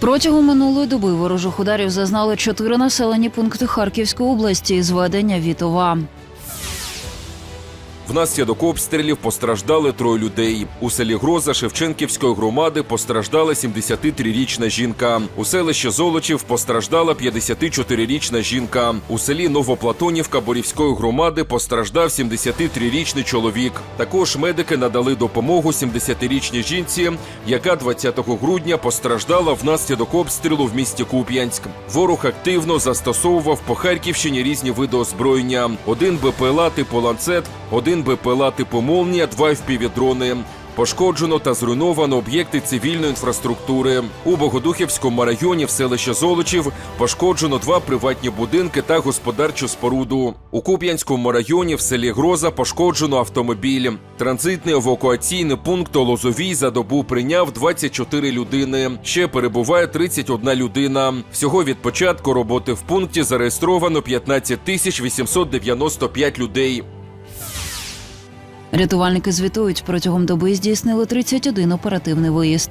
Протягом минулої доби ворожих ударів зазнали чотири населені пункти Харківської області зведення Вітова. Внаслідок обстрілів постраждали троє людей. У селі Гроза Шевченківської громади постраждала 73-річна жінка. У селищі Золочів постраждала 54-річна жінка. У селі Новоплатонівка Борівської громади постраждав 73-річний чоловік. Також медики надали допомогу 70-річній жінці, яка 20 грудня постраждала внаслідок обстрілу в місті Куп'янськ. Ворог активно застосовував по Харківщині різні види озброєння: один БПЛА типу ланцет, один БПЛА типу молнія, два впівдрони. Пошкоджено та зруйновано об'єкти цивільної інфраструктури. У Богодухівському районі в селищі Золочів пошкоджено два приватні будинки та господарчу споруду. У Куп'янському районі в селі Гроза пошкоджено автомобіль. Транзитний евакуаційний пункт у Лозовій за добу прийняв 24 людини. Ще перебуває 31 людина. Всього від початку роботи в пункті зареєстровано 15 тисяч 895 людей. Рятувальники звітують, протягом доби здійснили 31 оперативний виїзд.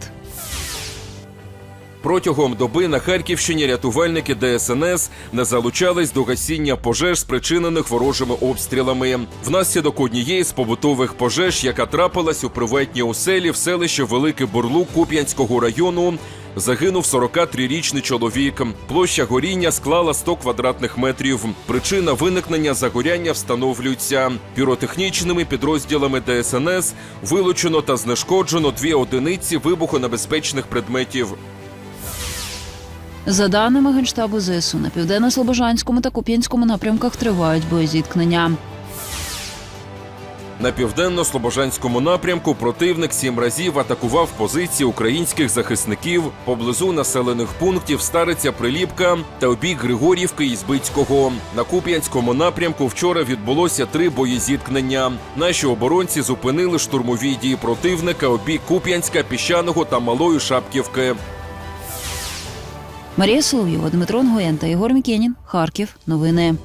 Протягом доби на Харківщині рятувальники ДСНС не залучались до гасіння пожеж, спричинених ворожими обстрілами. Внаслідок однієї з побутових пожеж, яка трапилась у приватній оселі в селищі Великий Бурлук Куп'янського району, загинув 43-річний чоловік. Площа горіння склала 100 квадратних метрів. Причина виникнення загоряння встановлюється. Піротехнічними підрозділами ДСНС вилучено та знешкоджено дві одиниці вибухонебезпечних предметів. За даними Генштабу ЗСУ, на південно-слобожанському та Куп'янському напрямках тривають боєзіткнення. На південно-слобожанському напрямку противник сім разів атакував позиції українських захисників поблизу населених пунктів Стариця Приліпка та обік Григорівки і Збицького. На Куп'янському напрямку вчора відбулося три боєзіткнення. Наші оборонці зупинили штурмові дії противника обік Куп'янська, Піщаного та Малої Шапківки. Марія Соловйова, Дмитро Нгоєн та Єгор Мікенін. Харків. Новини.